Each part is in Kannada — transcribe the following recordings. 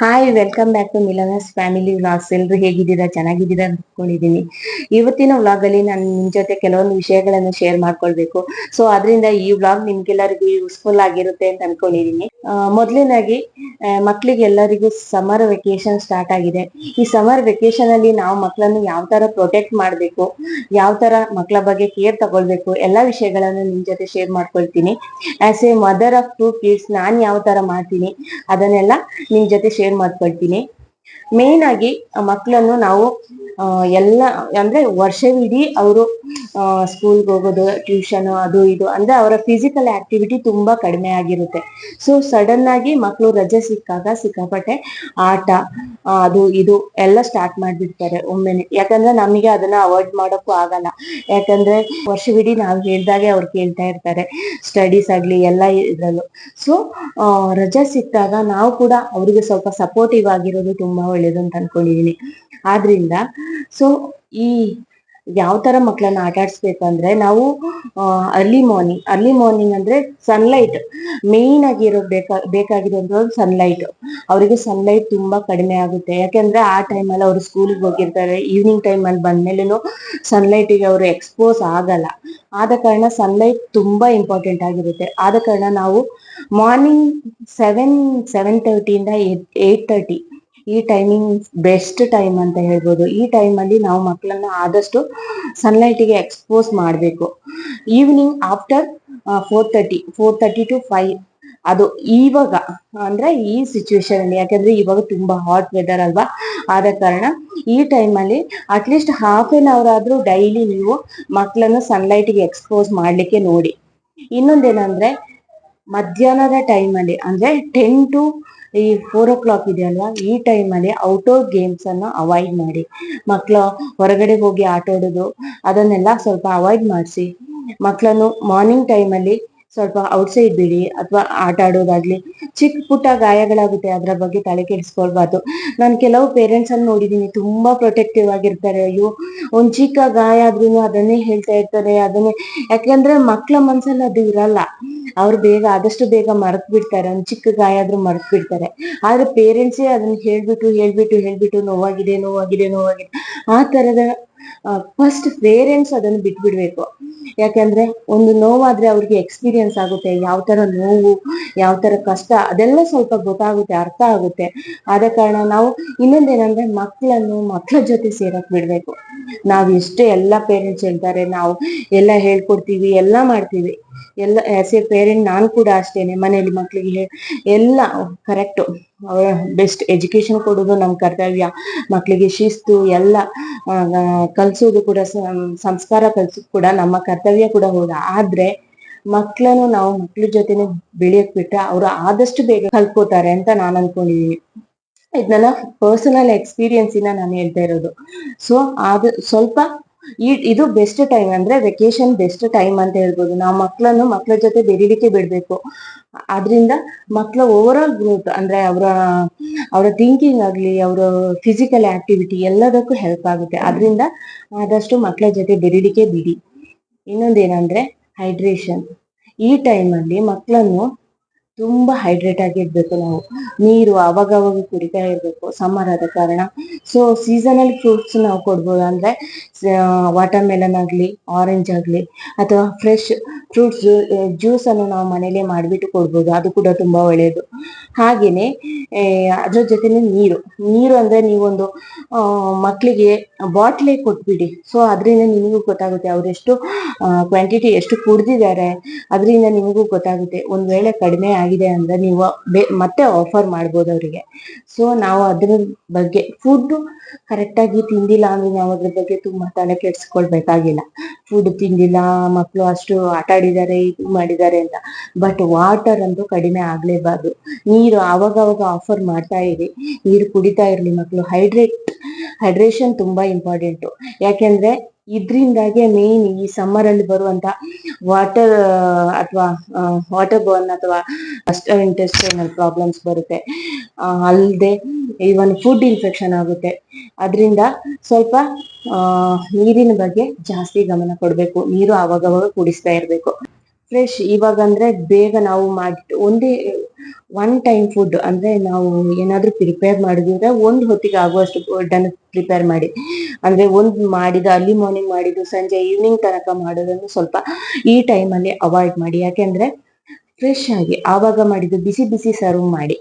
Hi welcome back to Milana's family vlogs ಎಲ್ರು ಹೇಗಿದ್ದೀರಾ? ಚೆನ್ನಾಗಿದ್ದೀರಾ ಅಂದ್ಕೊಂಡಿದ್ದೀನಿ. ಇವತ್ತಿನ ವ್ಲಾಗ್ ಅಲ್ಲಿ ನಾನು ನಿಮ್ ಜೊತೆ ಕೆಲವೊಂದು ವಿಷಯಗಳನ್ನು ಶೇರ್ ಮಾಡ್ಕೊಳ್ಬೇಕು. ಸೊ ಅದರಿಂದ ಈ ವ್ಲಾಗ್ ನಿಮ್ಗೆಲ್ಲರಿಗೂ ಯೂಸ್ಫುಲ್ ಆಗಿರುತ್ತೆ ಅಂತ ಅನ್ಕೊಂಡಿದೀನಿ ಮೊದಲನೇದಾಗಿ ಮಕ್ಳಿಗೆ ಎಲ್ಲರಿಗೂ ಸಮರ್ ವೆಕೇಶನ್ ಸ್ಟಾರ್ಟ್ ಆಗಿದೆ. ಈ ಸಮರ್ ವೆಕೇಶನ್ ಅಲ್ಲಿ ನಾವು ಮಕ್ಕಳನ್ನು ಯಾವ ತರ ಪ್ರೊಟೆಕ್ಟ್ ಮಾಡ್ಬೇಕು, ಯಾವ ತರ ಮಕ್ಕಳ ಬಗ್ಗೆ ಕೇರ್ ತಗೊಳ್ಬೇಕು, ಎಲ್ಲಾ ವಿಷಯಗಳನ್ನು ನಿಮ್ ಜೊತೆ ಶೇರ್ ಮಾಡ್ಕೊಳ್ತೀನಿ. As a mother of two kids ನಾನ್ ಯಾವ ತರ ಮಾಡ್ತೀನಿ, ಅದನ್ನೆಲ್ಲ ನಿಮ್ ಜೊತೆ ಶೇರ್ ಮಾಡ್ಕೊಳ್ತೀನಿ. ಮೇನ್ ಆಗಿ ಮಕ್ಕಳನ್ನು ನಾವು ಎಲ್ಲ, ಅಂದ್ರೆ ವರ್ಷವಿಡೀ ಅವರು ಸ್ಕೂಲ್ಗೆ ಹೋಗೋದು ಟ್ಯೂಷನ್ ಅದು ಇದು, ಅಂದ್ರೆ ಅವರ ಫಿಸಿಕಲ್ ಆಕ್ಟಿವಿಟಿ ತುಂಬಾ ಕಡಿಮೆ ಆಗಿರುತ್ತೆ. ಸೊ ಸಡನ್ ಆಗಿ ಮಕ್ಕಳು ರಜೆ ಸಿಕ್ಕಾಗ ಸಿಕ್ಕಾಪಟ್ಟೆ ಆಟ, ಅದು ಇದು ಎಲ್ಲ ಸ್ಟಾರ್ಟ್ ಮಾಡ್ಬಿಡ್ತಾರೆ ಒಮ್ಮೆನೆ ಯಾಕಂದ್ರೆ ನಮಗೆ ಅದನ್ನ ಅವಾಯ್ಡ್ ಮಾಡೋಕ್ಕೂ ಆಗಲ್ಲ. ಯಾಕಂದ್ರೆ ವರ್ಷವಿಡೀ ನಾವು ಹೇಳ್ದಾಗೆ ಅವ್ರು ಕೇಳ್ತಾ ಇರ್ತಾರೆ ಸ್ಟಡೀಸ್ ಆಗ್ಲಿ ಎಲ್ಲ ಇದ್ರಲ್ಲೂ. ಸೊ ರಜೆ ಸಿಕ್ಕಾಗ ನಾವು ಕೂಡ ಅವರಿಗೆ ಸ್ವಲ್ಪ ಸಪೋರ್ಟಿವ್ ಆಗಿರೋದು ತುಂಬಾ ಒಳ್ಳೇದು ಅಂತ ಅನ್ಕೊಂಡಿದೀನಿ. ಆದ್ರಿಂದ ಸೊ ಈ ಯಾವ ತರ ಮಕ್ಕಳನ್ನ ಆಟ ಆಡಿಸ್ಬೇಕು ಅಂದ್ರೆ ನಾವು ಅರ್ಲಿ ಮಾರ್ನಿಂಗ್ ಅರ್ಲಿ ಮಾರ್ನಿಂಗ್ ಅಂದ್ರೆ ಸನ್ಲೈಟ್ ಮೇನ್ ಆಗಿರೋ ಬೇಕಾ, ಬೇಕಾಗಿರೋದು ಸನ್ಲೈಟ್ ಅವರಿಗೆ ಸನ್ಲೈಟ್ ತುಂಬಾ ಕಡಿಮೆ ಆಗುತ್ತೆ. ಯಾಕೆಂದ್ರೆ ಆ ಟೈಮಲ್ಲಿ ಅವರು ಸ್ಕೂಲ್ಗೆ ಹೋಗಿರ್ತಾರೆ ಈವ್ನಿಂಗ್ ಟೈಮಲ್ಲಿ ಬಂದ್ಮೇಲೂ ಸನ್ಲೈಟಿಗೆ ಅವರು ಎಕ್ಸ್ಪೋಸ್ ಆಗಲ್ಲ. ಆದ ಕಾರಣ ಸನ್ಲೈಟ್ ತುಂಬಾ ಇಂಪಾರ್ಟೆಂಟ್ ಆಗಿರುತ್ತೆ. ಆದ ಕಾರಣ ನಾವು ಮಾರ್ನಿಂಗ್ ಸೆವೆನ್ ಸೆವೆನ್ ತರ್ಟಿಯಿಂದ ಏಟ್ ತರ್ಟಿ ಈ ಟೈಮಿಂಗ್ ಬೆಸ್ಟ್ ಟೈಮ್ ಅಂತ ಹೇಳ್ಬೋದು. ಈ ಟೈಮಲ್ಲಿ ನಾವು ಮಕ್ಕಳನ್ನ ಆದಷ್ಟು ಸನ್ಲೈಟಿಗೆ ಎಕ್ಸ್ಪೋಸ್ ಮಾಡಬೇಕು. Evening after four thirty four thirty to five ಅದು ಇವಾಗ, ಅಂದ್ರೆ ಈ ಸಿಚುವೇಶನ್ ಅಲ್ಲಿ, ಯಾಕಂದ್ರೆ ಇವಾಗ ತುಂಬಾ ಹಾಟ್ ವೆದರ್ ಅಲ್ವಾ? ಆದ ಕಾರಣ ಈ ಟೈಮಲ್ಲಿ at least half an hour ಆದ್ರೂ ಡೈಲಿ ನೀವು ಮಕ್ಕಳನ್ನು ಸನ್ಲೈಟ್ಗೆ ಎಕ್ಸ್ಪೋಸ್ ಮಾಡ್ಲಿಕ್ಕೆ ನೋಡಿ. ಇನ್ನೊಂದೇನಂದ್ರೆ ಮಧ್ಯಾಹ್ನದ ಟೈಮಲ್ಲಿ ಅಂದ್ರೆ ಟೆನ್ ಟು ಈ ಫೋರ್ ಓ ಕ್ಲಾಕ್ ಇದೆಯಲ್ವಾ ಈ ಟೈಮಲ್ಲಿ ಗೇಮ್ಸ್ ಅನ್ನು ಅವಾಯ್ಡ್ ಮಾಡಿ. ಮಕ್ಕಳು ಹೊರಗಡೆ ಹೋಗಿ ಆಟ ಆಡೋದು, ಅದನ್ನೆಲ್ಲ ಸ್ವಲ್ಪ ಅವಾಯ್ಡ್ ಮಾಡಿಸಿ. ಮಕ್ಕಳನ್ನು ಮಾರ್ನಿಂಗ್ ಟೈಮಲ್ಲಿ ಸ್ವಲ್ಪ ಔಟ್ಸೈಡ್ ಬಿಡಿ ಅಥವಾ ಆಟ ಆಡೋದಾಗ್ಲಿ ಚಿಕ್ಕ ಪುಟ್ಟ ಗಾಯಗಳಾಗುತ್ತೆ ಅದರ ಬಗ್ಗೆ ತಲೆ ಕೆಡಿಸ್ಕೊಳ್ಬಾರ್ದು. ನಾನು ಕೆಲವು ಪೇರೆಂಟ್ಸ್ ಅನ್ನು ನೋಡಿದೀನಿ ತುಂಬಾ ಪ್ರೊಟೆಕ್ಟಿವ್ ಆಗಿರ್ತಾರೆ. ಅಯ್ಯೋ, ಒಂದ್ ಚಿಕ್ಕ ಗಾಯ ಆದ್ರೂ ಅದನ್ನೇ ಹೇಳ್ತಾ ಇರ್ತಾರೆ, ಅದನ್ನೇ. ಯಾಕಂದ್ರೆ ಮಕ್ಕಳ ಮನ್ಸಲ್ಲಿ ಅದು ಇರಲ್ಲ. ಅವ್ರು ಬೇಗ, ಆದಷ್ಟು ಬೇಗ ಮರಕ್ ಬಿಡ್ತಾರೆ ಒಂದ್ ಚಿಕ್ಕ ಗಾಯ ಆದ್ರೂ ಮರಕ್ ಬಿಡ್ತಾರೆ ಆದ್ರೆ ಪೇರೆಂಟ್ಸೇ ಅದನ್ನ ಹೇಳ್ಬಿಟ್ಟು ಹೇಳ್ಬಿಟ್ಟು ಹೇಳ್ಬಿಟ್ಟು ನೋವಾಗಿದೆ ನೋವಾಗಿದೆ ನೋವಾಗಿದೆ. ಆ ತರದ ಫಸ್ಟ್ ಪೇರೆಂಟ್ಸ್ ಅದನ್ನು ಬಿಟ್ಬಿಡ್ಬೇಕು. ಯಾಕಂದ್ರೆ ಒಂದು ನೋವಾದ್ರೆ ಅವ್ರಿಗೆ ಎಕ್ಸ್ಪೀರಿಯನ್ಸ್ ಆಗುತ್ತೆ, ಯಾವ ತರ ನೋವು, ಯಾವ ತರ ಕಷ್ಟ, ಅದೆಲ್ಲ ಸ್ವಲ್ಪ ಗೊತ್ತಾಗುತ್ತೆ, ಅರ್ಥ ಆಗುತ್ತೆ. ಆದ ಕಾರಣ ನಾವು ಇನ್ನೊಂದೇನಂದ್ರೆ ಮಕ್ಕಳನ್ನು ಮಕ್ಕಳ ಜೊತೆ ಸೇರಕ್ ಬಿಡ್ಬೇಕು. ನಾವ್ ಎಷ್ಟೇ ಎಲ್ಲಾ ಪೇರೆಂಟ್ಸ್ ಹೇಳ್ತಾರೆ, ನಾವು ಎಲ್ಲ ಹೇಳ್ಕೊಡ್ತೀವಿ, ಎಲ್ಲ ಮಾಡ್ತೀವಿ. ಎಲ್ಲ ಆಸ್ ಎ ಪೇರೆಂಟ್ ನಾನು ಕೂಡ ಅಷ್ಟೇನೆ, ಮನೆಯಲ್ಲಿ ಮಕ್ಕಳಿಗೆ ಎಲ್ಲ ಕರೆಕ್ಟ್ ಬೆಸ್ಟ್ ಎಜುಕೇಶನ್ ಕೊಡೋದು ನಮ್ಮ ಕರ್ತವ್ಯ. ಮಕ್ಕಳಿಗೆ ಶಿಸ್ತು, ಎಲ್ಲ ಕಲಿಸೋದು ಕೂಡ ಸಂಸ್ಕಾರ ಕಲ್ಸೋದು ಕೂಡ ನಮ್ಮ ಕರ್ತವ್ಯ ಕೂಡ ಹೌದ. ಆದ್ರೆ ಮಕ್ಕಳನ್ನು ನಾವು ಮಕ್ಳ ಜೊತೆನೆ ಬೆಳೆಯಕ್ ಬಿಟ್ರೆ ಅವರು ಆದಷ್ಟು ಬೇಗ ಕಲ್ತ್ಕೋತಾರೆ ಅಂತ ನಾನು ಅನ್ಕೊಂಡಿದೀನಿ. ಇದನ್ನೆಲ್ಲ ಪರ್ಸನಲ್ ಎಕ್ಸ್ಪೀರಿಯನ್ಸ್ ಇಂದ ನಾನು ಹೇಳ್ತಾ ಇರೋದು. ಸೊ ಆದ ಸ್ವಲ್ಪ ಈ, ಇದು ಬೆಸ್ಟ್ ಟೈಮ್ ಅಂದ್ರೆ ವೆಕೇಶನ್ ಬೆಸ್ಟ್ ಟೈಮ್ ಅಂತ ಹೇಳ್ಬೋದು. ನಾವು ಮಕ್ಕಳನ್ನು ಮಕ್ಕಳ ಜೊತೆ ಬೆರೀಲಿಕ್ಕೆ ಬಿಡ್ಬೇಕು. ಅದರಿಂದ ಮಕ್ಕಳ ಓವರ್ ಆಲ್ ಗ್ರೋತ್ ಅಂದ್ರೆ ಅವರ ಅವರ ಥಿಂಕಿಂಗ್ ಆಗ್ಲಿ, ಅವರ ಫಿಸಿಕಲ್ ಆಕ್ಟಿವಿಟಿ ಎಲ್ಲದಕ್ಕೂ ಹೆಲ್ಪ್ ಆಗುತ್ತೆ. ಅದರಿಂದ ಆದಷ್ಟು ಮಕ್ಕಳ ಜೊತೆ ಬೆರೀಲಿಕ್ಕೆ ಬಿಡಿ. ಇನ್ನೊಂದೇನಂದ್ರೆ ಹೈಡ್ರೇಷನ್ ಈ ಟೈಮಲ್ಲಿ ಮಕ್ಕಳನ್ನು ತುಂಬಾ ಹೈಡ್ರೇಟ್ ಆಗಿ ಇರ್ಬೇಕು ನಾವು. ನೀರು ಅವಾಗ ಅವಾಗ ಕುಡಿತಾ ಇರ್ಬೇಕು ಸಮ್ಮರ್ ಆದ ಕಾರಣ. ಸೊ ಸೀಸನಲ್ ಫ್ರೂಟ್ಸ್ ನಾವು ಕೊಡ್ಬೋದು. ಅಂದ್ರೆ ವಾಟರ್ ಮೆಲನ್ ಆಗ್ಲಿ ಆರೆಂಜ್ ಆಗ್ಲಿ, ಅಥವಾ ಫ್ರೆಶ್ ಫ್ರೂಟ್ಸ್ ಜ್ಯೂಸ್ ಅನ್ನು ನಾವು ಮನೇಲಿ ಮಾಡಿಬಿಟ್ಟು ಕೊಡ್ಬೋದು. ಅದು ಕೂಡ ತುಂಬಾ ಒಳ್ಳೆಯದು ಹಾಗೇನೆ ಅದ್ರ ಜೊತೆನೆ ನೀರು. ನೀರು ಅಂದ್ರೆ ನೀವೊಂದು ಮಕ್ಕಳಿಗೆ ಬಾಟ್ಲೆ ಕೊಟ್ಬಿಡಿ. ಸೊ ಅದರಿಂದ ನಿಮಗೂ ಗೊತ್ತಾಗುತ್ತೆ ಅವರೆಷ್ಟು ಕ್ವಾಂಟಿಟಿ ಎಷ್ಟು ಕುಡ್ದಿದ್ದಾರೆ. ಅದರಿಂದ ನಿಮಗೂ ಗೊತ್ತಾಗುತ್ತೆ. ಒಂದ್ ವೇಳೆ ಕಡಿಮೆ ಆಗಿದೆ ಅಂದ್ರೆ ನೀವು ಮತ್ತೆ ಆಫರ್ ಮಾಡ್ಬೋದು ಅವರಿಗೆ. ಸೊ ನಾವು ಅದ್ರ ಬಗ್ಗೆ ಫುಡ್ ಕರೆಕ್ಟ್ ಆಗಿ ತಿಂದಿಲ್ಲ ಅಂದ್ರೆ ನಾವು ಅದ್ರ ಬಗ್ಗೆ ತುಂಬಾ ತಲೆ ಕೆಡ್ಸ್ಕೊಳ್ಬೇಕಾಗಿಲ್ಲ. ಫುಡ್ ತಿಂದಿಲ್ಲ ಮಕ್ಕಳು ಅಷ್ಟು ಆಟ ಆಡಿದ್ದಾರೆ, ಇದು ಮಾಡಿದ್ದಾರೆ ಅಂತ. ಬಟ್ ವಾಟರ್ ಅಂತೂ ಕಡಿಮೆ ಆಗ್ಲೇಬಾರ್ದು. ನೀರು ಅವಾಗ ಆಫರ್ ಮಾಡ್ತಾ ಇರಿ. ನೀರು ಕುಡಿತಾ ಇರ್ಲಿ ಮಕ್ಕಳು ಹೈಡ್ರೇಟ್ ಹೈಡ್ರೇಷನ್ ತುಂಬಾ ಇಂಪಾರ್ಟೆಂಟ್ ಯಾಕೆಂದ್ರೆ ಇದ್ರಿಂದಾಗೆ ಮೇನ್ ಈ ಸಮ್ಮರ್ ಅಲ್ಲಿ ಬರುವಂತ ವಾಟರ್ ಅಥವಾ ವಾಟರ್ ಬರ್ನ್ ಅಥವಾ ಇಂಟೆಸ್ಟೈನಲ್ ಪ್ರಾಬ್ಲಮ್ಸ್ ಬರುತ್ತೆ. ಅಲ್ಲದೆ ಇವನ್ ಫುಡ್ ಇನ್ಫೆಕ್ಷನ್ ಆಗುತ್ತೆ. ಅದರಿಂದ ಸ್ವಲ್ಪ ನೀರಿನ ಬಗ್ಗೆ ಜಾಸ್ತಿ ಗಮನ ಕೊಡಬೇಕು. ನೀರು ಅವಾಗವಾಗ ಕುಡಿಸ್ತಾ ಇರಬೇಕು. ಫ್ರೆಶ್ ಇವಾಗ ಅಂದ್ರೆ ಬೇಗ ನಾವು ಮಾಡಿ, ಒಂದೇ ಒನ್ ಟೈಮ್ ಫುಡ್ ಅಂದ್ರೆ ನಾವು ಏನಾದ್ರೂ ಪ್ರಿಪೇರ್ ಮಾಡಿದ್ರೆ ಒಂದು ಹೊತ್ತಿಗೆ ಆಗುವಷ್ಟು ಡನ್ ಪ್ರಿಪೇರ್ ಮಾಡಿ. ಅಂದ್ರೆ ಒಂದು ಮಾಡಿದ ಅರ್ಲಿ ಮಾರ್ನಿಂಗ್ ಮಾಡಿದ್ದು, ಸಂಜೆ ಈವ್ನಿಂಗ್ ತನಕ ಮಾಡೋದನ್ನು ಸ್ವಲ್ಪ ಈ ಟೈಮಲ್ಲಿ ಅವಾಯ್ಡ್ ಮಾಡಿ. ಯಾಕೆಂದ್ರೆ ಫ್ರೆಶ್ ಆಗಿ ಆವಾಗ ಮಾಡಿದ್ದು ಬಿಸಿ ಬಿಸಿ ಸರ್ವ್ ಮಾಡಿ.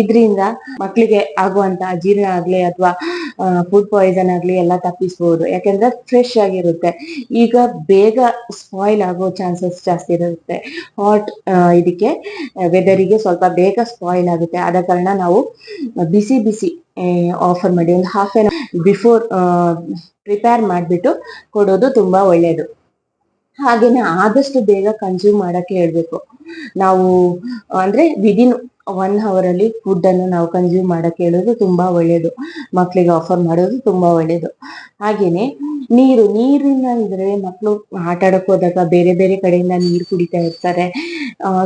ಇದರಿಂದ ಮಕ್ಕಳಿಗೆ ಆಗುವಂತ ಅಜೀರ್ಣ ಆಗಲಿ ಅಥವಾ ಫುಡ್ ಪಾಯ್ಸನ್ ಆಗಲಿ ಎಲ್ಲ ತಪ್ಪಿಸ್ಬೋದು. ಯಾಕೆಂದ್ರೆ ಫ್ರೆಶ್ ಆಗಿರುತ್ತೆ. ಈಗ ಬೇಗ ಸ್ಪಾಯ್ಲ್ ಆಗೋ ಚಾನ್ಸಸ್ ಜಾಸ್ತಿ ಇರುತ್ತೆ. ಹಾಟ್ ಇದಕ್ಕೆ ವೆದರಿಗೆ ಸ್ವಲ್ಪ ಬೇಗ ಸ್ಪಾಯ್ಲ್ ಆಗುತ್ತೆ. ಆದ ಕಾರಣ ನಾವು ಬಿಸಿ ಬಿಸಿ ಆಫರ್ ಮಾಡಿ. ಒಂದು ಹಾಫ್ ಆನ್ ಬಿಫೋರ್ ಪ್ರಿಪೇರ್ ಮಾಡಿಬಿಟ್ಟು ಕೊಡೋದು ತುಂಬಾ ಒಳ್ಳೆಯದು ಹಾಗೇನೆ ಆದಷ್ಟು ಬೇಗ ಕನ್ಸ್ಯೂಮ್ ಮಾಡಕ್ಕೆ ಹೇಳ್ಬೇಕು. ನಾವು, ಅಂದ್ರೆ ವಿದಿನ್ ಒನ್ ಫುಡ್ ಅನ್ನು ನಾವು ಕನ್ಸ್ಯೂಮ್ ಮಾಡಕ್ಕೆ ಹೇಳೋದು ತುಂಬಾ ಒಳ್ಳೇದು. ಮಕ್ಕಳಿಗೆ ಆಫರ್ ಮಾಡೋದು ತುಂಬಾ ಒಳ್ಳೇದು. ಹಾಗೇನೆ ನೀರು ನೀರಿನ ಇದ್ರೆ ಮಕ್ಕಳು ಆಟ ಆಡಕ್ ಹೋದಾಗ ಬೇರೆ ಬೇರೆ ಕಡೆಯಿಂದ ನೀರು ಕುಡಿತಾ ಇರ್ತಾರೆ.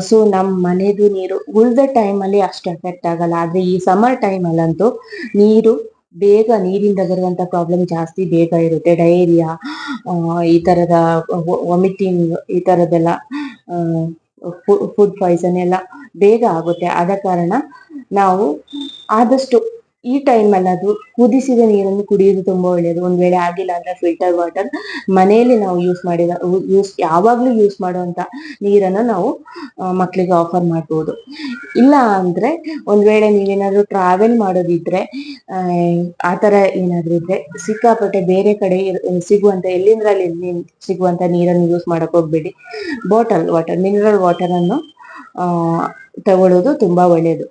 ಸೊ ನಮ್ ಮನೆದು ನೀರು ಉಳ್ದ ಟೈಮ್ ಅಲ್ಲಿ ಅಷ್ಟು ಎಫೆಕ್ಟ್ ಆಗಲ್ಲ. ಆದ್ರೆ ಈ ಸಮ್ಮರ್ ಟೈಮ್ ಅಲ್ಲಂತೂ ನೀರು, ಬೇಗ ನೀರಿಂದ ಬರುವಂತ ಪ್ರಾಬ್ಲಮ್ ಜಾಸ್ತಿ ಬೇಗ ಇರುತ್ತೆ. ಡಯೇರಿಯಾ ಈ ತರದ ವಾಮಿಟಿಂಗ್ ಈ ತರದೆಲ್ಲ ಫುಡ್ ಪಾಯ್ಸನ್ ಎಲ್ಲ ಬೇಗ ಆಗುತ್ತೆ. ಆದ ಕಾರಣ ನಾವು ಆದಷ್ಟು ಈ ಟೈಮ್ ಅಲ್ಲಿ ಅದು ಕುದಿಸಿದ ನೀರನ್ನು ಕುಡಿಯೋದು ತುಂಬಾ ಒಳ್ಳೆಯದು ಒಂದ್ ವೇಳೆ ಆಗಿಲ್ಲ ಅಂದ್ರೆ ಫಿಲ್ಟರ್ ವಾಟರ್ ಮನೆಯಲ್ಲಿ ನಾವು ಯೂಸ್ ಮಾಡಿದ ಯೂಸ್ ಯಾವಾಗ್ಲೂ ಯೂಸ್ ಮಾಡುವಂತ ನೀರನ್ನು ನಾವು ಮಕ್ಕಳಿಗೆ ಆಫರ್ ಮಾಡ್ಬೋದು. ಇಲ್ಲ ಅಂದ್ರೆ ಒಂದ್ ವೇಳೆ ನೀವೇನಾದ್ರು ಟ್ರಾವೆಲ್ ಮಾಡೋದಿದ್ರೆ, ಆ ತರ ಏನಾದ್ರೂ ಇದ್ರೆ ಸಿಕ್ಕಾಪಟ್ಟೆ ಬೇರೆ ಕಡೆ ಸಿಗುವಂತ ಎಲ್ಲಿಂದ್ರಲ್ಲಿ ಸಿಗುವಂತ ನೀರನ್ನು ಯೂಸ್ ಮಾಡಕ್ ಹೋಗ್ಬೇಡಿ. ಬಾಟಲ್ ವಾಟರ್ ಮಿನರಲ್ ವಾಟರ್ ಅನ್ನು ತಗೊಳ್ಳೋದು ತುಂಬಾ ಒಳ್ಳೇದು.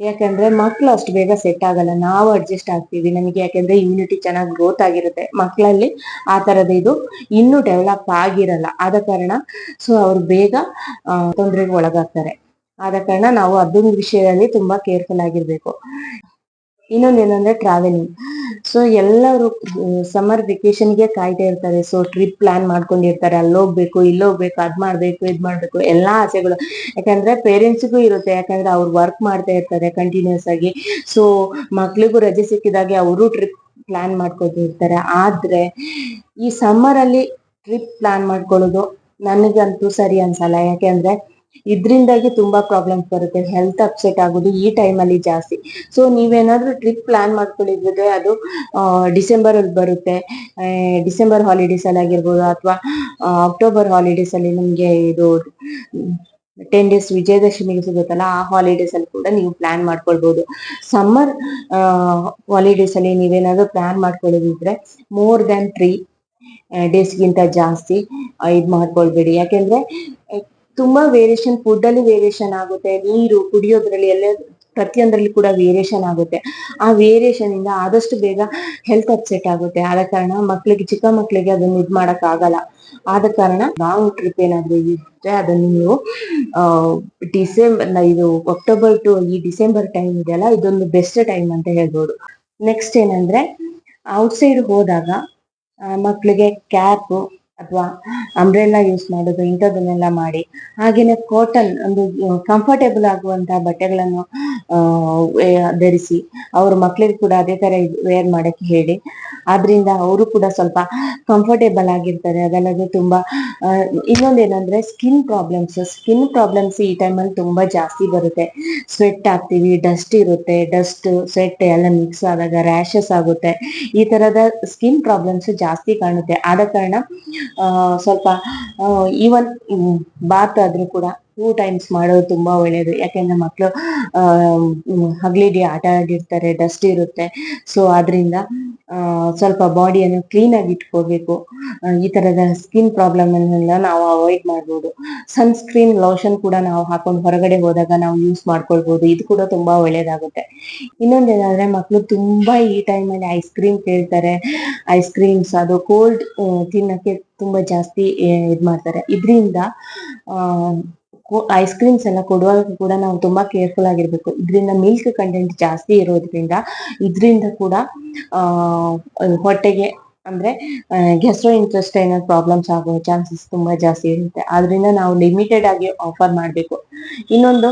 ಯಾಕಂದ್ರೆ ಮಕ್ಳು ಅಷ್ಟು ಬೇಗ ಸೆಟ್ ಆಗಲ್ಲ. ನಾವು ಅಡ್ಜಸ್ಟ್ ಆಗ್ತೀವಿ. ನಮಗೆ ಯಾಕಂದ್ರೆ ಇಮ್ಯುನಿಟಿ ಚೆನ್ನಾಗಿ ಗ್ರೋತ್ ಆಗಿರುತ್ತೆ ಮಕ್ಕಳಲ್ಲಿ ಆ ತರದ ಇದು ಇನ್ನೂ ಡೆವಲಪ್ ಆಗಿರಲ್ಲ. ಆದ ಕಾರಣ ಸೊ ಅವ್ರು ಬೇಗ ತೊಂದರೆಗೆ ಒಳಗಾಗ್ತಾರೆ. ಆದ ಕಾರಣ ನಾವು ಅದೊಂದು ವಿಷಯದಲ್ಲಿ ತುಂಬಾ ಕೇರ್ಫುಲ್ ಆಗಿರ್ಬೇಕು. ಇನ್ನೊಂದೇನಂದ್ರೆ ಟ್ರಾವೆಲಿಂಗ್ ಸೊ ಎಲ್ಲರೂ ಸಮ್ಮರ್ಗೆ ಕಾಯ್ತಾ ಇರ್ತಾರೆ. ಸೊ ಟ್ರಿಪ್ ಪ್ಲಾನ್ ಮಾಡ್ಕೊಂಡಿರ್ತಾರೆ. ಅಲ್ಲಿ ಹೋಗ್ಬೇಕು, ಇಲ್ಲಿ ಹೋಗ್ಬೇಕು, ಅದ್ ಮಾಡ್ಬೇಕು, ಇದ್ ಮಾಡ್ಬೇಕು. ಎಲ್ಲಾ ಆಸೆಗಳು. ಯಾಕಂದ್ರೆ ಪೇರೆಂಟ್ಸ್ಗೂ ಇರುತ್ತೆ. ಯಾಕಂದ್ರೆ ಅವ್ರು ವರ್ಕ್ ಮಾಡ್ತಾ ಇರ್ತಾರೆ ಕಂಟಿನ್ಯೂಸ್ ಆಗಿ. ಸೊ ಮಕ್ಳಿಗೂ ರಜೆ ಸಿಕ್ಕಿದಾಗೆ ಅವರು ಟ್ರಿಪ್ ಪ್ಲಾನ್ ಮಾಡ್ಕೊತಿರ್ತಾರೆ. ಆದ್ರೆ, ಈ ಸಮ್ಮರ್ ಅಲ್ಲಿ ಟ್ರಿಪ್ ಪ್ಲಾನ್ ಮಾಡ್ಕೊಳ್ಳೋದು ನನಗಂತೂ ಸರಿ ಅನ್ಸಲ್ಲ. ಯಾಕೆಂದ್ರೆ ಇದ್ರಿಂದಾಗಿ ತುಂಬಾ ಪ್ರಾಬ್ಲಮ್ಸ್ ಬರುತ್ತೆ. ಹೆಲ್ತ್ ಅಪ್ಸೆಟ್ ಆಗೋದು ಈ ಟೈಮ್ ಅಲ್ಲಿ ಜಾಸ್ತಿ. ಸೊ ನೀವೇನಾದ್ರೂ ಟ್ರಿಪ್ ಪ್ಲಾನ್ ಮಾಡ್ಕೊಂಡಿದ್ರೆ ಅದು ಡಿಸೆಂಬರ್ ಅಲ್ಲಿ ಬರುತ್ತೆ. ಡಿಸೆಂಬರ್ ಹಾಲಿಡೇಸ್ ಅಲ್ಲಿ ಆಗಿರ್ಬೋದು ಅಥವಾ ಅಕ್ಟೋಬರ್ ಹಾಲಿಡೇಸ್ ಅಲ್ಲಿ ನಿಮ್ಗೆ ಇದು ಟೆನ್ ಡೇಸ್ ವಿಜಯದಶಮಿಗೆ ಸಿಗುತ್ತಲ್ಲ, ಆ ಹಾಲಿಡೇಸ್ ಅಲ್ಲಿ ಕೂಡ ನೀವು ಪ್ಲಾನ್ ಮಾಡ್ಕೊಳ್ಬಹುದು ಸಮ್ಮರ್ ಹಾಲಿಡೇಸ್ ಅಲ್ಲಿ ನೀವೇನಾದ್ರೂ ಪ್ಲಾನ್ ಮಾಡ್ಕೊಳ್ಳೋದಿದ್ರೆ ಮೋರ್ ದನ್ ತ್ರೀ ಡೇಸ್ಗಿಂತ ಜಾಸ್ತಿ ಇದು ಮಾಡ್ಕೊಳ್ಬೇಡಿ. ಯಾಕೆಂದ್ರೆ ತುಂಬಾ ವೇರಿಯೇಷನ್ ಫುಡ್ ಅಲ್ಲಿ ವೇರಿಯೇಷನ್ ಆಗುತ್ತೆ. ನೀರು ಕುಡಿಯೋದ್ರಲ್ಲಿ ಎಲ್ಲ, ಪ್ರತಿಯೊಂದರಲ್ಲಿ ಕೂಡ ವೇರಿಯೇಷನ್ ಆಗುತ್ತೆ. ಆ ವೇರಿಯೇಷನ್ ಇಂದ ಆದಷ್ಟು ಬೇಗ ಹೆಲ್ತ್ ಅಪ್ಸೆಟ್ ಆಗುತ್ತೆ. ಆದ ಕಾರಣ ಮಕ್ಕಳಿಗೆ ಚಿಕ್ಕ ಮಕ್ಕಳಿಗೆ ಅದನ್ನ ಇದು ಮಾಡಕ್ ಆಗಲ್ಲ ಆದ ಕಾರಣ ಲಾಂಗ್ ಟ್ರಿಪ್ ಏನಾದ್ರು ಇದ್ರೆ ಅದನ್ನು ನೀವು ಡಿಸೆಂಬರ್ ಇದು ಅಕ್ಟೋಬರ್ ಟು ಈ ಡಿಸೆಂಬರ್ ಟೈಮ್ ಇದೆಯಲ್ಲ, ಇದೊಂದು ಬೆಸ್ಟ್ ಟೈಮ್ ಅಂತ ಹೇಳ್ಬೋದು. ನೆಕ್ಸ್ಟ್ ಏನಂದ್ರೆ ಔಟ್ಸೈಡ್ ಹೋದಾಗ ಮಕ್ಕಳಿಗೆ ಕ್ಯಾಪ್ ಅಥವಾ ಅಂಬ್ರೆಲ್ಲಾ ಯೂಸ್ ಮಾಡೋದು ಇಂಥದನ್ನೆಲ್ಲ ಮಾಡಿ. ಹಾಗೇನೆ ಕಾಟನ್ ಒಂದು ಕಂಫರ್ಟೇಬಲ್ ಆಗುವಂತಹ ಬಟ್ಟೆಗಳನ್ನು ಧರಿಸಿ, ಅವ್ರ ಮಕ್ಳಿಗೆ ಕೂಡ ಅದೇ ತರ ವೇರ್ ಮಾಡಕ್ಕೆ ಹೇಳಿ. ಆದ್ರಿಂದ ಅವರು ಕೂಡ ಸ್ವಲ್ಪ ಕಂಫರ್ಟೇಬಲ್ ಆಗಿರ್ತಾರೆ. ಅದಲ್ಲದೆ ತುಂಬಾ ಇನ್ನೊಂದೇನಂದ್ರೆ ಸ್ಕಿನ್ ಪ್ರಾಬ್ಲಮ್ಸ್ ಸ್ಕಿನ್ ಪ್ರಾಬ್ಲಮ್ಸ್ ಈ ಟೈಮಲ್ಲಿ ತುಂಬಾ ಜಾಸ್ತಿ ಬರುತ್ತೆ. ಸ್ವೆಟ್ ಆಗ್ತೀವಿ ಡಸ್ಟ್ ಇರುತ್ತೆ ಡಸ್ಟ್ ಸ್ವೆಟ್ ಎಲ್ಲ ಮಿಕ್ಸ್ ಆದಾಗ ರ್ಯಾಶಸ್ ಆಗುತ್ತೆ. ಈ ತರದ ಸ್ಕಿನ್ ಪ್ರಾಬ್ಲಮ್ಸ್ ಜಾಸ್ತಿ ಕಾಣುತ್ತೆ. ಆದ ಕಾರಣ ಸ್ವಲ್ಪ ಈವನ್ ಬಾತ್ ಆದ್ರೂ ಕೂಡ. ಟೂ ಟೈಮ್ಸ್ ಮಾಡೋದು ತುಂಬಾ ಒಳ್ಳೇದು. ಯಾಕೆಂದ್ರೆ ಮಕ್ಕಳು ಹಗ್ಲಿಡಿ ಆಟ ಆಡಿರ್ತಾರೆ ಡಸ್ಟ್ ಇರುತ್ತೆ. ಸೊ ಅದರಿಂದ ಸ್ವಲ್ಪ ಬಾಡಿಯನ್ನು ಕ್ಲೀನ್ ಆಗಿ ಇಟ್ಕೋಬೇಕು. ಈ ತರದ ಸ್ಕಿನ್ ಪ್ರಾಬ್ಲಮ್ ಅನ್ನೆಲ್ಲ ನಾವು ಅವಾಯ್ಡ್ ಮಾಡ್ಬೋದು. ಸನ್ಸ್ಕ್ರೀನ್ ಲೋಷನ್ ಕೂಡ ನಾವು ಹಾಕೊಂಡು ಹೊರಗಡೆ ಹೋದಾಗ ನಾವು ಯೂಸ್ ಮಾಡ್ಕೊಳ್ಬೋದು. ಇದು ಕೂಡ ತುಂಬಾ ಒಳ್ಳೇದಾಗುತ್ತೆ. ಇನ್ನೊಂದೇನಾದ್ರೆ ಮಕ್ಕಳು ತುಂಬಾ ಈ ಟೈಮಲ್ಲಿ ಐಸ್ ಕ್ರೀಮ್ ಕೇಳ್ತಾರೆ. ಐಸ್ ಕ್ರೀಮ್ಸ್ ಅದು ಕೋಲ್ಡ್ ತಿನ್ನಕ್ಕೆ ತುಂಬಾ ಜಾಸ್ತಿ ಇದ್ ಮಾಡ್ತಾರೆ ಇದರಿಂದ ಐಸ್ ಕ್ರೀಮ್ಸ್ ಎಲ್ಲ ಕೊಡುವಾಗ ಕೂಡ ನಾವು ತುಂಬಾ ಕೇರ್ಫುಲ್ ಆಗಿರ್ಬೇಕು. ಇದರಿಂದ ಮಿಲ್ಕ್ ಕಂಟೆಂಟ್ ಜಾಸ್ತಿ ಇರೋದ್ರಿಂದ ಇದರಿಂದ ಕೂಡ ಹೊಟ್ಟೆಗೆ ಅಂದ್ರೆ ಗೆಸ್ಟ್ರೋ ಇಂಟೆಸ್ಟೈನಲ್ ಪ್ರಾಬ್ಲಮ್ಸ್ ಆಗೋ ಚಾನ್ಸಸ್ ತುಂಬಾ ಜಾಸ್ತಿ ಇರುತ್ತೆ. ಆದ್ರಿಂದ ನಾವು ಲಿಮಿಟೆಡ್ ಆಗಿ ಆಫರ್ ಮಾಡಬೇಕು. ಇನ್ನೊಂದು,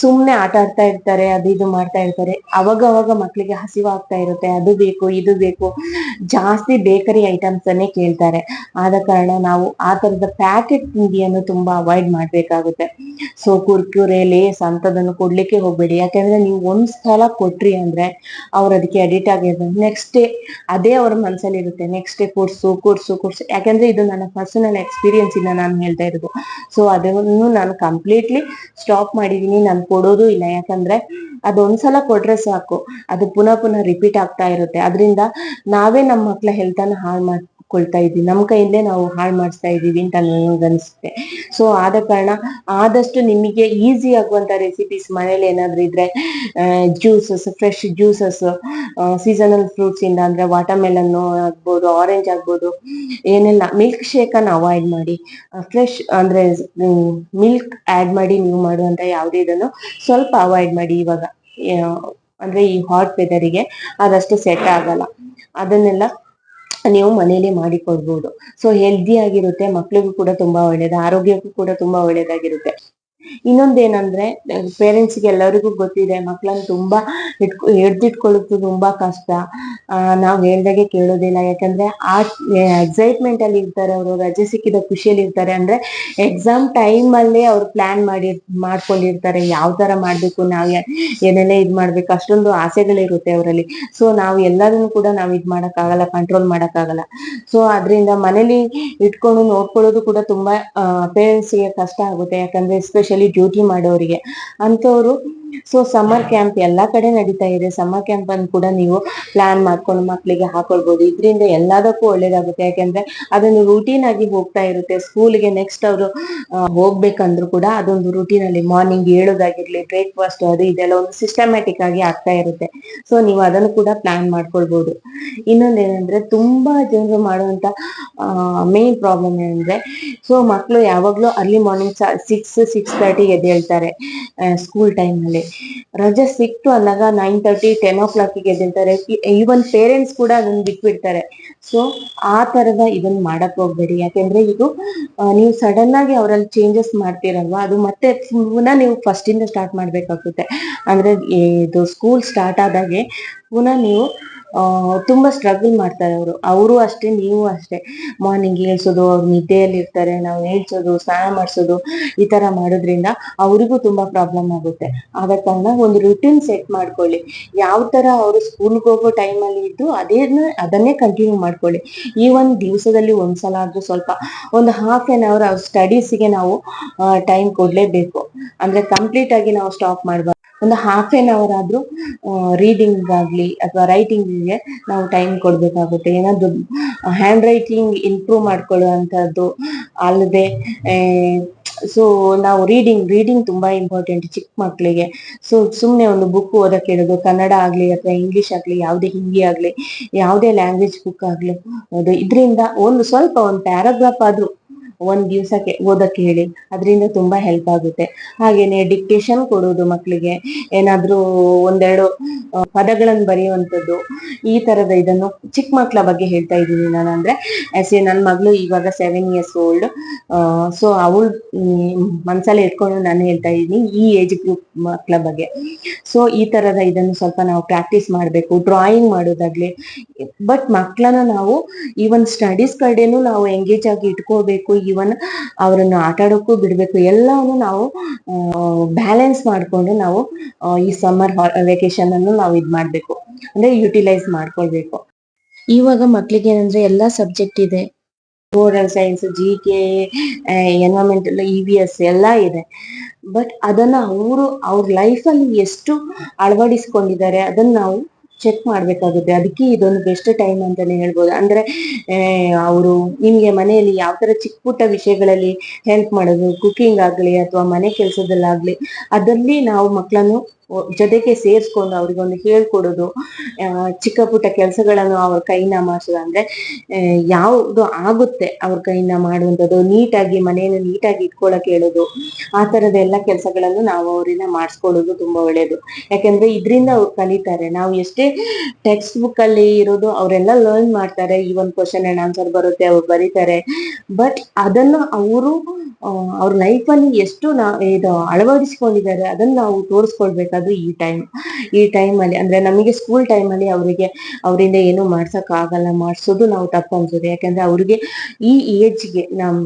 ಸುಮ್ನೆ ಆಟ ಆಡ್ತಾ ಇರ್ತಾರೆ, ಅದು ಇದು ಮಾಡ್ತಾ ಇರ್ತಾರೆ. ಅವಾಗ ಅವಾಗ ಮಕ್ಕಳಿಗೆ ಹಸಿವಾಗ್ತಾ ಇರುತ್ತೆ, ಅದು ಬೇಕು, ಇದು ಬೇಕು. ಜಾಸ್ತಿ ಬೇಕರಿ ಐಟಮ್ಸ್ ಅನ್ನೇ ಕೇಳ್ತಾರೆ. ಆದ ಕಾರಣ ನಾವು ಆ ತರದ ಪ್ಯಾಕೆಟ್ ತಿಂಡಿಯನ್ನು ತುಂಬಾ ಅವಾಯ್ಡ್ ಮಾಡ್ಬೇಕಾಗುತ್ತೆ. ಸೊ ಕುರ್ಕುರೆ ಲೇಸ್ ಅಂತದನ್ನು ಕೊಡ್ಲಿಕ್ಕೆ ಹೋಗ್ಬೇಡಿ. ಯಾಕಂದ್ರೆ ನೀವು ಒಂದ್ ಸಲ ಕೊಟ್ರಿ ಅಂದ್ರೆ ಅವ್ರು ಅದಕ್ಕೆ ಅಡಿಕ್ಟ್ ಆಗಿರ್ಬೋದು. ನೆಕ್ಸ್ಟ್ ಡೇ ಅದೇ ಅವ್ರ ಮನಸ್ಸಲ್ಲಿ ಇರುತ್ತೆ. ನೆಕ್ಸ್ಟ್ ಡೇ ಕೊಡ್ಸು ಕೊಡ್ಸು ಕೊಡ್ಸು ಯಾಕಂದ್ರೆ ಇದು ನನ್ನ ಪರ್ಸನಲ್ ಎಕ್ಸ್ಪೀರಿಯನ್ಸ್ ಇಂದ ನಾನು ಹೇಳ್ತಾ ಇರೋದು. ಸೊ ಅದನ್ನು ನಾನು ಕಂಪ್ಲೀಟ್ಲಿ ಸ್ಟಾಪ್ ಮಾಡಿದೀನಿ ನಾನು ಕೊಡೋದು ಇಲ್ಲ. ಯಾಕಂದ್ರೆ ಅದೊಂದ್ಸಲ ಕೊಟ್ರೆ ಸಾಕು. ಅದು ಪುನಃ ಪುನಃ ರಿಪೀಟ್ ಆಗ್ತಾ ಇರುತ್ತೆ. ಅದರಿಂದ ನಾವೇ ನಮ್ಮ ಮಕ್ಕಳ ಹೆಲ್ತ್ ಅನ್ನ ಹಾಳು ಮಾಡ್ಕೊಳ್ತಾ ಇದ್ವಿ. ನಮ್ಮ ಕೈಯಿಂದಲೇ ನಾವು ಹಾಳು ಮಾಡಿಸ್ತಾ ಇದೀವಿ ಅಂತ ನನಗೆ ಅನಿಸುತ್ತೆ. ಸೊ ಆದ ಕಾರಣ ಆದಷ್ಟು ನಿಮಗೆ ಈಸಿ ಆಗುವಂತ ರೆಸಿಪೀಸ್ ಮನೇಲಿ ಏನಾದ್ರು ಇದ್ರೆ juices fresh juices seasonal fruits ಇಂದ ಅಂದ್ರೆ ವಾಟರ್ ಮೆಲನ್ ಆಗ್ಬೋದು ಆರೆಂಜ್ ಆಗ್ಬೋದು, ಏನೆಲ್ಲ ಮಿಲ್ಕ್ ಶೇಕ್ ಅನ್ನ ಅವಾಯ್ಡ್ ಮಾಡಿ ಫ್ರೆಶ್ ಅಂದ್ರೆ ಮಿಲ್ಕ್ ಆಡ್ ಮಾಡಿ ನೀವು ಮಾಡುವಂತ ಯಾವುದೇ ಇದನ್ನು ಸ್ವಲ್ಪ ಅವಾಯ್ಡ್ ಮಾಡಿ ಇವಾಗ. ಅಂದ್ರೆ ಈ ಹಾಟ್ ವೆದರಿಗೆ ಅದಷ್ಟು ಸೆಟ್ ಆಗಲ್ಲ. ಅದನ್ನೆಲ್ಲ ನೀವು ಮನೇಲಿ ಮಾಡಿಕೊಡ್ಬೋದು ಸೊ ಹೆಲ್ದಿ ಆಗಿರುತ್ತೆ, ಮಕ್ಳಿಗೂ ಕೂಡ ತುಂಬಾ ಒಳ್ಳೇದು, ಆರೋಗ್ಯಕ್ಕೂ ಕೂಡ ತುಂಬಾ ಒಳ್ಳೇದಾಗಿರುತ್ತೆ. ಇನ್ನೊಂದೇನಂದ್ರೆ ಪೇರೆಂಟ್ಸ್ಗೆ ಎಲ್ಲರಿಗೂ ಗೊತ್ತಿದೆ ಮಕ್ಳನ್ ತುಂಬಾ ಇಟ್ಕೊ ಹಿಡ್ದಿಟ್ಕೊಳ್ಳೋದು ತುಂಬಾ ಕಷ್ಟ. ಆ, ನಾವ್ ಹೇಳ್ದಾಗೆ ಕೇಳೋದಿಲ್ಲ. ಯಾಕಂದ್ರೆ ಆ ಎಕ್ಸೈಟ್ಮೆಂಟ್ ಅಲ್ಲಿ ಇರ್ತಾರೆ ಅವರು ರಜೆ ಸಿಕ್ಕಿದ ಖುಷಿಯಲ್ಲಿ ಇರ್ತಾರೆ. ಅಂದ್ರೆ ಎಕ್ಸಾಮ್ ಟೈಮ್ ಅಲ್ಲೇ ಅವ್ರು ಪ್ಲಾನ್ ಮಾಡಿ ಮಾಡ್ಕೊಂಡಿರ್ತಾರೆ. ಯಾವ ತರ ಮಾಡ್ಬೇಕು ನಾವ್ ಏನೆಲ್ಲ ಇದ್ ಮಾಡ್ಬೇಕು ಅಷ್ಟೊಂದು ಆಸೆಗಳಿರುತ್ತೆ ಅವರಲ್ಲಿ. ಸೊ ನಾವು ಎಲ್ಲದನ್ನು ಕೂಡ ನಾವು ಇದ್ ಮಾಡಕ್ಕಾಗಲ್ಲ ಕಂಟ್ರೋಲ್ ಮಾಡಕ್ಕಾಗಲ್ಲ. ಸೊ ಅದರಿಂದ ಮನೇಲಿ ಇಟ್ಕೊಂಡು ನೋಡ್ಕೊಳ್ಳೋದು ಕೂಡ ತುಂಬಾ ಪೇರೆಂಟ್ಸ್ಗೆ ಕಷ್ಟ ಆಗುತ್ತೆ. ಯಾಕಂದ್ರೆ ಎಸ್ಪೆಷಲಿ ಡ್ಯೂಟಿ ಮಾಡೋರಿಗೆ. ಅಂತವ್ರು ಸೊ ಸಮ್ಮರ್ ಕ್ಯಾಂಪ್ ಎಲ್ಲಾ ಕಡೆ ನಡೀತಾ ಇದೆ. ಸಮ್ಮರ್ ಕ್ಯಾಂಪ್ ಅನ್ನು ಕೂಡ ನೀವು ಪ್ಲಾನ್ ಮಾಡ್ಕೊಂಡು ಮಕ್ಕಳಿಗೆ ಹಾಕೊಳ್ಬಹುದು ಇದರಿಂದ ಎಲ್ಲದಕ್ಕೂ ಒಳ್ಳೇದಾಗುತ್ತೆ. ಯಾಕೆಂದ್ರೆ ಅದೊಂದು ರೂಟೀನ್ ಆಗಿ ಹೋಗ್ತಾ ಇರುತ್ತೆ. ಸ್ಕೂಲ್ಗೆ ನೆಕ್ಸ್ಟ್ ಅವರು ಹೋಗ್ಬೇಕಂದ್ರು ಕೂಡ ಅದೊಂದು ರೂಟೀನ್ ಅಲ್ಲಿ ಮಾರ್ನಿಂಗ್ ಏಳೋದಾಗಿರ್ಲಿ ಬ್ರೇಕ್ಫಾಸ್ಟ್ ಅದು ಇದೆಲ್ಲ ಒಂದು ಸಿಸ್ಟಮ್ಯಾಟಿಕ್ ಆಗಿ ಆಗ್ತಾ ಇರುತ್ತೆ. ಸೊ ನೀವು ಅದನ್ನು ಕೂಡ ಪ್ಲಾನ್ ಮಾಡ್ಕೊಳ್ಬಹುದು ಇನ್ನೊಂದೇನಂದ್ರೆ ತುಂಬಾ ಜನರು ಮಾಡುವಂತ ಮೇನ್ ಪ್ರಾಬ್ಲಮ್ ಏನಂದ್ರೆ ಸೊ ಮಕ್ಕಳು ಯಾವಾಗ್ಲೂ early morning six six thirty ಎದ್ದೇಳ್ತಾರೆ school time ಅಲ್ಲಿ ರಜೆ ಸಿಕ್ತು ಅಂದಾಗ ನೈನ್ ತರ್ಟಿ ಟೆನ್ ಓ ಕ್ಲಾಕಿಗೆ ಎದ್ದೇಳ್ತಾರೆ. ಈವನ್ ಪೇರೆಂಟ್ಸ್ ಕೂಡ ಅದನ್ನ ಬಿಟ್ಬಿಡ್ತಾರೆ. ಸೊ ಆ ತರದ ಇದನ್ನ ಮಾಡಕ್ ಹೋಗ್ಬೇಡಿ. ಯಾಕೆಂದ್ರೆ ಇದು ನೀವು ಸಡನ್ ಆಗಿ ಅವರಲ್ಲಿ ಚೇಂಜಸ್ ಮಾಡ್ತೀರಲ್ವಾ? ಅದು ಮತ್ತೆ ಪುನಃ ನೀವು ಫಸ್ಟ್ ಇಂದ ಸ್ಟಾರ್ಟ್ ಮಾಡ್ಬೇಕಾಗುತ್ತೆ. ಅಂದ್ರೆ ಇದು ಸ್ಕೂಲ್ ಸ್ಟಾರ್ಟ್ ಆದಾಗೆ ಪುನಃ ನೀವು ತುಂಬಾ ಸ್ಟ್ರಗಲ್ ಮಾಡ್ತಾರೆ ಅವರು. ಅವರು ಅಷ್ಟೇ, ನೀವು ಅಷ್ಟೇ. ಮಾರ್ನಿಂಗ್ ಏಳ್ಸೋದು, ಅವ್ರು ನಿದ್ದೆಯಲ್ಲಿ ಇರ್ತಾರೆ, ನಾವು ಏಳ್ಸೋದು, ಸ್ನಾನ ಮಾಡಿಸೋದು, ಈ ತರ ಮಾಡೋದ್ರಿಂದ ಅವರಿಗೂ ತುಂಬಾ ಪ್ರಾಬ್ಲಮ್ ಆಗುತ್ತೆ. ಆದ ಕಾರಣ ಒಂದು ರುಟೀನ್ ಸೆಟ್ ಮಾಡ್ಕೊಳ್ಳಿ. ಯಾವ ತರ ಅವರು ಸ್ಕೂಲ್ಗೆ ಹೋಗೋ ಟೈಮಲ್ಲಿ ಇದ್ದು ಅದೇನ ಅದನ್ನೇ ಕಂಟಿನ್ಯೂ ಮಾಡ್ಕೊಳ್ಳಿ. ಈ ಒಂದು ದಿವಸದಲ್ಲಿ ಒಂದ್ಸಲ ಆದ್ರೂ ಸ್ವಲ್ಪ, ಒಂದು ಹಾಫ್ ಆನ್ ಅವರ್ ಅವ್ರ ಸ್ಟಡೀಸ್ಗೆ ನಾವು ಟೈಮ್ ಕೊಡ್ಲೇಬೇಕು. ಅಂದ್ರೆ ಕಂಪ್ಲೀಟ್ ಆಗಿ ನಾವು ಸ್ಟಾಪ್ ಮಾಡಬಾರ್ದು. ಒಂದು ಹಾಫ್ ಎನ್ ಅವರ್ ಆದ್ರೂ ರೀಡಿಂಗ್ ಆಗ್ಲಿ ಅಥವಾ ರೈಟಿಂಗ್ಗೆ ನಾವು ಟೈಮ್ ಕೊಡ್ಬೇಕಾಗುತ್ತೆ. ಏನಾದ್ರು ಹ್ಯಾಂಡ್ ರೈಟಿಂಗ್ ಇಂಪ್ರೂವ್ ಮಾಡ್ಕೊಳ್ಳುವಂತದ್ದು ಅಲ್ಲದೆ ಸೊ ನಾವು ರೀಡಿಂಗ್ ರೀಡಿಂಗ್ ತುಂಬಾ ಇಂಪಾರ್ಟೆಂಟ್ ಚಿಕ್ಕ ಮಕ್ಕಳಿಗೆ ಸೊ ಸುಮ್ಮನೆ ಒಂದು ಬುಕ್ ಓದಕ್ಕೆ ಹೇಳೋದು, ಕನ್ನಡ ಆಗ್ಲಿ ಅಥವಾ ಇಂಗ್ಲಿಷ್ ಆಗ್ಲಿ, ಯಾವುದೇ ಹಿಂದಿ ಆಗ್ಲಿ, ಯಾವುದೇ ಲ್ಯಾಂಗ್ವೇಜ್ ಬುಕ್ ಆಗ್ಲಿ, ಅದು ಇದರಿಂದ ಒಂದು ಸ್ವಲ್ಪ ಒಂದು ಪ್ಯಾರಾಗ್ರಾಫ್ ಆದ್ರೂ ಒಂದ್ ದಿವ್ಸಕ್ಕೆ ಓದಕ್ಕೆ ಹೇಳಿ, ಅದರಿಂದ ತುಂಬಾ ಹೆಲ್ಪ್ ಆಗುತ್ತೆ. ಹಾಗೇನೆ ಡಿಕ್ಟೇಷನ್ ಕೊಡೋದು ಮಕ್ಕಳಿಗೆ ಏನಾದ್ರೂ ಒಂದೆರಡು ಪದಗಳನ್ನು ಬರೆಯುವಂಥದ್ದು, ಈ ತರದ ಇದನ್ನು ಚಿಕ್ಕ ಮಕ್ಕಳ ಬಗ್ಗೆ ಹೇಳ್ತಾ ಇದ್ದೀನಿ ನಾನು. ಅಂದ್ರೆ, ಎಸ್ ಎ ನನ್ನ ಮಗಳು ಇವಾಗ ಸೆವೆನ್ ಇಯರ್ಸ್ ಓಲ್ಡ್ ಸೊ ಅವಳು ಮನ್ಸಲ್ಲಿ ಇಟ್ಕೊಂಡು ನಾನು ಹೇಳ್ತಾ ಇದ್ದೀನಿ ಈ ಏಜ್ ಗ್ರೂಪ್ ಮಕ್ಕಳ ಬಗ್ಗೆ. ಸೊ ಈ ತರದ ಇದನ್ನು ಸ್ವಲ್ಪ ನಾವು ಪ್ರಾಕ್ಟೀಸ್ ಮಾಡಬೇಕು ಡ್ರಾಯಿಂಗ್ ಮಾಡೋದಾಗ್ಲಿ. ಬಟ್ ಮಕ್ಕಳನ್ನ ನಾವು ಈವನ್ ಸ್ಟಡೀಸ್ ಕಡೆನೂ ನಾವು ಎಂಗೇಜ್ ಆಗಿ ಇಟ್ಕೋಬೇಕು ಈವನ್ ಅವರನ್ನು ಆಟ ಬಿಡಬೇಕು. ಬಿಡ್ಬೇಕು ಎಲ್ಲವನ್ನು ನಾವು ಬ್ಯಾಲೆನ್ಸ್ ಮಾಡ್ಕೊಂಡು ನಾವು ಈ ಸಮ್ಮರ್ ವೆಕೇಶನ್ ಅನ್ನು ನಾವು ಇದ್ ಮಾಡ್ಬೇಕು. ಅಂದ್ರೆ ಯುಟಿಲೈಸ್ ಮಾಡ್ಕೊಳ್ಬೇಕು. ಇವಾಗ ಮಕ್ಳಿಗೆ ಏನಂದ್ರೆ ಎಲ್ಲಾ ಸಬ್ಜೆಕ್ಟ್ ಇದೆ. Oral science G K environmental E V S ಎಲ್ಲ ಇದೆ. ಬಟ್ ಅದನ್ನ ಅವರು ಅವ್ರ ಲೈಫಲ್ಲಿ ಎಷ್ಟು ಅಳವಡಿಸ್ಕೊಂಡಿದ್ದಾರೆ ಅದನ್ನ ನಾವು ಚೆಕ್ ಮಾಡ್ಬೇಕಾಗುತ್ತೆ. ಅದಕ್ಕೆ ಇದೊಂದು ಬೆಸ್ಟ್ ಟೈಮ್ ಅಂತಾನೆ ಹೇಳ್ಬೋದು. ಅಂದ್ರೆ ಅವರು ನಿಮ್ಗೆ ಮನೆಯಲ್ಲಿ ಯಾವ ತರ ಚಿಕ್ಕ ಪುಟ್ಟ ವಿಷಯಗಳಲ್ಲಿ ಹೆಲ್ಪ್ ಮಾಡೋದು ಕುಕಿಂಗ್ ಆಗ್ಲಿ ಅಥವಾ ಮನೆ ಕೆಲಸದಲ್ಲಾಗ್ಲಿ, ಅದರಲ್ಲಿ ನಾವು ಮಕ್ಕಳನ್ನು ಜೊತೆಗೆ ಸೇರಿಸ್ಕೊಂಡು ಅವ್ರಿಗೊಂದು ಹೇಳ್ಕೊಡೋದು ಚಿಕ್ಕ ಪುಟ್ಟ ಕೆಲಸಗಳನ್ನು ಅವ್ರ ಕೈಯಿಂದ ಮಾಡಿಸೋದು ಅಂದ್ರೆ ಯಾವ್ದು ಆಗುತ್ತೆ ಅವ್ರ ಕೈಯಿಂದ ಮಾಡುವಂಥದ್ದು, ನೀಟಾಗಿ ಮನೆಯನ್ನು ನೀಟಾಗಿ ಇಟ್ಕೊಳಕ್ ಹೇಳೋದು, ಆ ತರದ ಎಲ್ಲ ಕೆಲಸಗಳನ್ನು ನಾವು ಅವರಿಂದ ಮಾಡಿಸ್ಕೊಳ್ಳೋದು ತುಂಬಾ ಒಳ್ಳೇದು. ಯಾಕಂದ್ರೆ ಇದರಿಂದ ಅವ್ರು ಕಲಿತಾರೆ. ನಾವು ಎಷ್ಟೇ ಟೆಕ್ಸ್ಟ್ ಬುಕ್ ಅಲ್ಲಿ ಇರೋದು ಅವರೆಲ್ಲ ಲರ್ನ್ ಮಾಡ್ತಾರೆ, ಈ ಒಂದು ಕ್ವಶನ್ ಅಂಡ್ ಆನ್ಸರ್ ಬರುತ್ತೆ, ಅವ್ರು ಬರೀತಾರೆ. ಬಟ್ ಅದನ್ನ ಅವರು ಅವ್ರ ಲೈಫ್ ಅಲ್ಲಿ ಎಷ್ಟು ನಾ, ಇದು ಅಳವಡಿಸ್ಕೊಂಡಿದ್ದಾರೆ, ಅದನ್ನ ನಾವು ತೋರಿಸ್ಕೊಳ್ಬೇಕು ಮಾಡ್ಬೇಕಾದ್ದು ಈ ಟೈಮ್ ಈ ಟೈಮ್ ಅಲ್ಲಿ, ಅಂದ್ರೆ ನಮಗೆ ಸ್ಕೂಲ್ ಅಲ್ಲಿ ಅವರಿಗೆ, ಅವರಿಂದ ಏನು ಮಾಡ್ಸಕ್ ಆಗಲ್ಲ, ಮಾಡ್ಸೋದು ನಾವು ತಪ್ಪು ಅನ್ಸುತ್ತೆ. ಯಾಕಂದ್ರೆ ಅವ್ರಿಗೆ ಈ ಏಜ್ಗೆ ನಮ್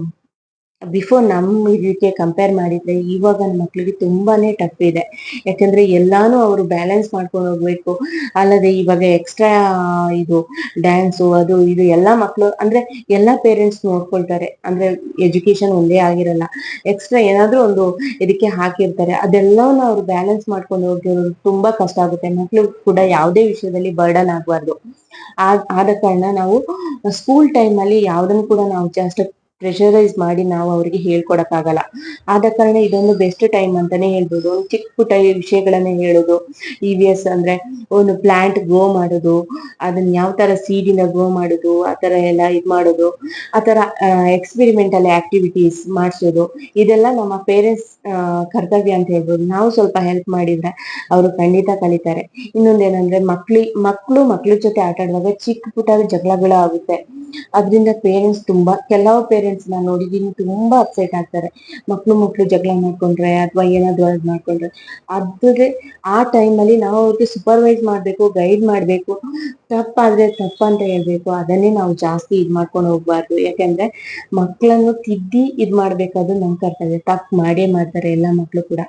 ಬಿಫೋರ್ ನಮ್ಮ ಇದಕ್ಕೆ ಕಂಪೇರ್ ಮಾಡಿದ್ರೆ ಇವಾಗ ಮಕ್ಳಿಗೆ ತುಂಬಾನೇ ಟಫ್ ಇದೆ. ಯಾಕಂದ್ರೆ ಎಲ್ಲಾನು ಅವರು ಬ್ಯಾಲೆನ್ಸ್ ಮಾಡ್ಕೊಂಡು ಹೋಗ್ಬೇಕು. ಅಲ್ಲದೆ ಇವಾಗ ಎಕ್ಸ್ಟ್ರಾ ಇದು ಡ್ಯಾನ್ಸು ಅದು ಇದು ಎಲ್ಲಾ ಮಕ್ಳು ಅಂದ್ರೆ ಎಲ್ಲಾ ಪೇರೆಂಟ್ಸ್ ನೋಡ್ಕೊಳ್ತಾರೆ. ಅಂದ್ರೆ ಎಜುಕೇಶನ್ ಒಂದೇ ಆಗಿರಲ್ಲ. ಎಕ್ಸ್ಟ್ರಾ ಏನಾದ್ರೂ ಒಂದು ಇದಕ್ಕೆ ಹಾಕಿರ್ತಾರೆ. ಅದೆಲ್ಲವನ್ನ ಅವ್ರು ಬ್ಯಾಲೆನ್ಸ್ ಮಾಡ್ಕೊಂಡು ಹೋಗಿರೋದು ತುಂಬಾ ಕಷ್ಟ ಆಗುತ್ತೆ. ಮಕ್ಳು ಕೂಡ ಯಾವುದೇ ವಿಷಯದಲ್ಲಿ ಬರ್ಡನ್ ಆಗ್ಬಾರ್ದು. ಆದ ಕಾರಣ ನಾವು ಸ್ಕೂಲ್ ಟೈಮ್ ಅಲ್ಲಿ ಯಾವ್ದನ್ನು ಕೂಡ ನಾವು ಜಾಸ್ಟ್ ಪ್ರೆಷರೈಸ್ ಮಾಡಿ ನಾವು ಅವ್ರಿಗೆ ಹೇಳ್ಕೊಡಕ್ಕಾಗಲ್ಲ. ಆದ ಕಾರಣ ಇದೊಂದು ಬೆಸ್ಟ್ ಟೈಮ್ ಅಂತಾನೆ ಹೇಳ್ಬೋದು. ಒಂದು ಚಿಕ್ಕ ಪುಟ್ಟ ವಿಷಯಗಳನ್ನ ಹೇಳೋದು. ಇ ವಿ ಎಸ್ ಅಂದ್ರೆ ಒಂದು ಪ್ಲಾಂಟ್ ಗ್ರೋ ಮಾಡೋದು, ಅದನ್ನ ಯಾವ ತರ ಸೀಡಿನ ಗ್ರೋ ಮಾಡೋದು, ಆ ತರ ಎಲ್ಲ ಇದ್ ಮಾಡೋದು, ಆ ತರ ಎಕ್ಸ್ಪೆರಿಮೆಂಟಲ್ ಆಕ್ಟಿವಿಟೀಸ್ ಮಾಡಿಸೋದು. ಇದೆಲ್ಲ ನಮ್ಮ ಪೇರೆಂಟ್ಸ್ ಕರ್ತವ್ಯ ಅಂತ ಹೇಳ್ಬೋದು. ನಾವು ಸ್ವಲ್ಪ ಹೆಲ್ಪ್ ಮಾಡಿದ್ರೆ ಅವರು ಖಂಡಿತ ಕಲಿತಾರೆ. ಇನ್ನೊಂದೇನಂದ್ರೆ ಮಕ್ಳಿ, ಮಕ್ಳು ಮಕ್ಳ ಜೊತೆ ಆಟ ಆಡುವಾಗ ಚಿಕ್ಕ ಪುಟ್ಟ ಜಗಳಗಳು ಆಗುತ್ತೆ. ಅದರಿಂದ ಪೇರೆಂಟ್ಸ್ ತುಂಬಾ, ಕೆಲವು ಪೇರೆಂಟ್ಸ್ ನಾನು ನೋಡಿದೀನಿ ತುಂಬಾ ಅಪ್ಸೆಟ್ ಆಗ್ತಾರೆ. ಮಕ್ಳು ಮಕ್ಳು ಜಗಳ ಮಾಡ್ಕೊಂಡ್ರೆ ಅಥವಾ ಏನಾದ್ರು ಅದ್ ಮಾಡ್ಕೊಂಡ್ರೆ. ಅದ್ರೆ ಆ ಟೈಮ್ ಅಲ್ಲಿ ನಾವು ಅವ್ರಿಗೆ ಸೂಪರ್ವೈಸ್ ಮಾಡ್ಬೇಕು ಗೈಡ್ ಮಾಡ್ಬೇಕು. ತಪ್ಪಾದ್ರೆ ತಪ್ಪಂತ ಹೇಳ್ಬೇಕು. ಅದನ್ನೇ ನಾವು ಜಾಸ್ತಿ ಇದ್ ಮಾಡ್ಕೊಂಡು ಹೋಗ್ಬಾರ್ದು. ಯಾಕಂದ್ರೆ ಮಕ್ಕಳನ್ನು ತಿದ್ದಿ ಇದ್ ಮಾಡ್ಬೇಕಾದ್ರು ನಮ್ ಕರ್ತವ್ಯ. ತಪ್ಪು ಮಾಡೇ ಮಾಡ್ತಾರೆ ಎಲ್ಲ ಮಕ್ಳು ಕೂಡ.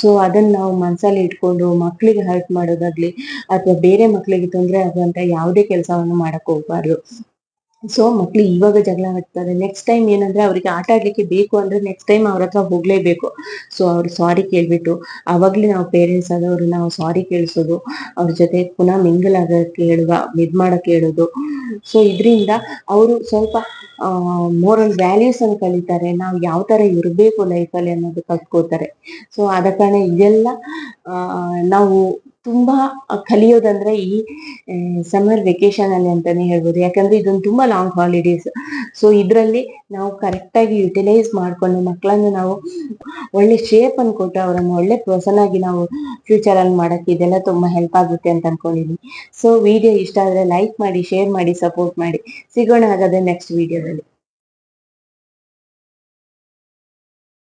ಸೊ ಅದನ್ನ ನಾವು ಮನ್ಸಲ್ಲಿ ಇಟ್ಕೊಂಡು ಮಕ್ಳಿಗೆ ಹರ್ಟ್ ಮಾಡೋದಾಗ್ಲಿ ಅಥವಾ ಬೇರೆ ಮಕ್ಳಿಗೆ ತೊಂದರೆ ಆಗುವಂತ ಯಾವುದೇ ಕೆಲಸವನ್ನು ಮಾಡಕ್ ಹೋಗ್ಬಾರ್ದು. ಸೊ ಮಕ್ಳು ಇವಾಗ ಜಗಳ ಆಡ್ತಾರೆ ನೆಕ್ಸ್ಟ್ ಟೈಮ್ ಏನಂದ್ರೆ ಅವ್ರಿಗೆ ಆಟ ಆಡ್ಲಿಕ್ಕೆ ಬೇಕು ಅಂದ್ರೆ ನೆಕ್ಸ್ಟ್ ಟೈಮ್ ಅವ್ರ ಹತ್ರ ಹೋಗ್ಲೇಬೇಕು. ಸೊ ಅವ್ರು ಸಾರಿ ಕೇಳ್ಬಿಟ್ಟು, ಅವಾಗ್ಲೇ ನಾವು ಪೇರೆಂಟ್ಸ್ ಆದವರು ನಾವು ಸಾರಿ ಕೇಳಿಸೋದು. ಅವ್ರ ಜೊತೆ ಪುನಃ ಮಿಂಗಲ್ ಆಗಕ್ಕೆ ಹೇಳುವ ಇದ್ ಮಾಡಕ್ಕೆ ಹೇಳೋದು ಸೊ ಇದರಿಂದ ಅವರು ಸ್ವಲ್ಪ ಮೋರಲ್ ವ್ಯಾಲ್ಯೂಸ್ ಅನ್ನು ಕಲಿತಾರೆ. ನಾವು ಯಾವ ತರ ಇರಬೇಕು ಲೈಫಲ್ಲಿ ಅನ್ನೋದು ಕಲ್ತ್ಕೋತಾರೆ ಸೊ ಆದ ಕಾರಣ ಇದೆಲ್ಲ ನಾವು ತುಂಬಾ ಕಲಿಯೋದಂದ್ರೆ ಈ ಸಮ್ಮರ್ ವೆಕೇಶನ್ ಅಲ್ಲಿ ಅಂತಾನೆ ಹೇಳ್ಬೋದು. ಯಾಕಂದ್ರೆ ಇದೊಂದು ತುಂಬಾ ಲಾಂಗ್ ಹಾಲಿಡೇಸ್ ಸೊ ಇದರಲ್ಲಿ ನಾವು ಕರೆಕ್ಟ್ ಆಗಿ ಯುಟಿಲೈಸ್ ಮಾಡ್ಕೊಂಡು ಮಕ್ಕಳನ್ನು ನಾವು ಒಳ್ಳೆ ಶೇಪ್ ಅನ್ನು ಕೊಟ್ಟು ಅವರನ್ನು ಒಳ್ಳೆ ಪರ್ಸನ್ ಆಗಿ ನಾವು ಫ್ಯೂಚರ್ ಅಲ್ಲಿ ಮಾಡಕ್ಕೆ ಇದೆಲ್ಲ ತುಂಬಾ ಹೆಲ್ಪ್ ಆಗುತ್ತೆ ಅಂತ ಅನ್ಕೊಂಡಿದೀನಿ. ಸೊ ವಿಡಿಯೋ ಇಷ್ಟ ಆದ್ರೆ ಲೈಕ್ ಮಾಡಿ ಶೇರ್ ಮಾಡಿ ಸಪೋರ್ಟ್ ಮಾಡಿ. ಸಿಗೋಣ ಹಾಗಾದ್ರೆ ನೆಕ್ಸ್ಟ್ ವಿಡಿಯೋದಲ್ಲಿ